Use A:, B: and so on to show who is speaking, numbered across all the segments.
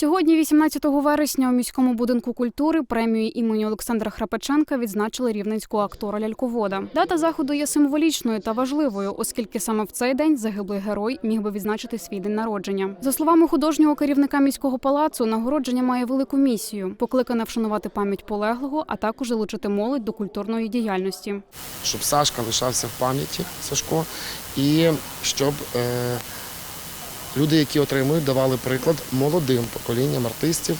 A: Сьогодні, 18 вересня, у міському будинку культури премію імені Олександра Храпаченка відзначили рівненського актора ляльковода. Дата заходу є символічною та важливою, оскільки саме в цей день загиблий герой міг би відзначити свій день народження. За словами художнього керівника міського палацу, нагородження має велику місію, покликане вшанувати пам'ять полеглого, а також залучити молодь до культурної діяльності.
B: щоб Сашка лишався в пам'яті Сашко, і щоб е, люди, які отримують, давали приклад молодим поколінням артистів,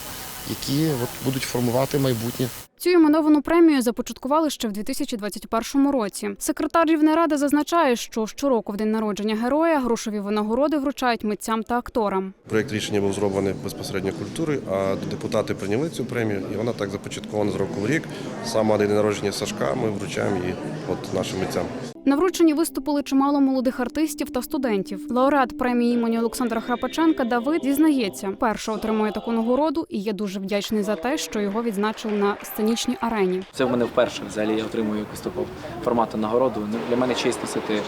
B: які от, будуть формувати майбутнє.
A: Цю іменовану премію започаткували ще в 2021 році. Секретар Рівнеради зазначає, що щороку в день народження героя грошові винагороди вручають митцям та акторам.
C: Проєкт рішення був зроблений безпосередньо культури, а депутати прийняли цю премію, і вона так започаткована з року в рік. Саме день народження Сашка ми вручаємо її от нашим митцям.
A: На врученні виступили чимало молодих артистів та студентів. Лауреат премії імені Олександра Храпаченка Давид зізнається, перше отримує таку нагороду і є дуже вдячний за те, що його відзначили на сценічній арені.
D: Це в мене вперше взагалі я отримую якусь таку формату нагороду. Ну, Для мене честь носити е,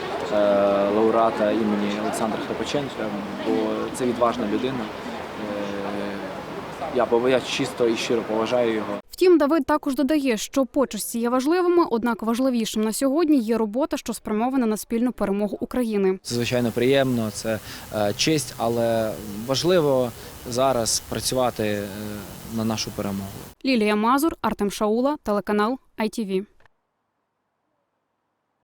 D: лауреата імені Олександра Храпаченка, бо це відважна людина. Е, я, бо я чисто і щиро поважаю його.
A: Втім, Давид також додає, що почесті є важливими, однак важливішим на сьогодні є робота, що спрямована на спільну перемогу України.
D: Це звичайно приємно, це е, честь, але важливо зараз працювати е, на нашу перемогу.
A: Лілія Мазур, Артем Шаула, телеканал ITV.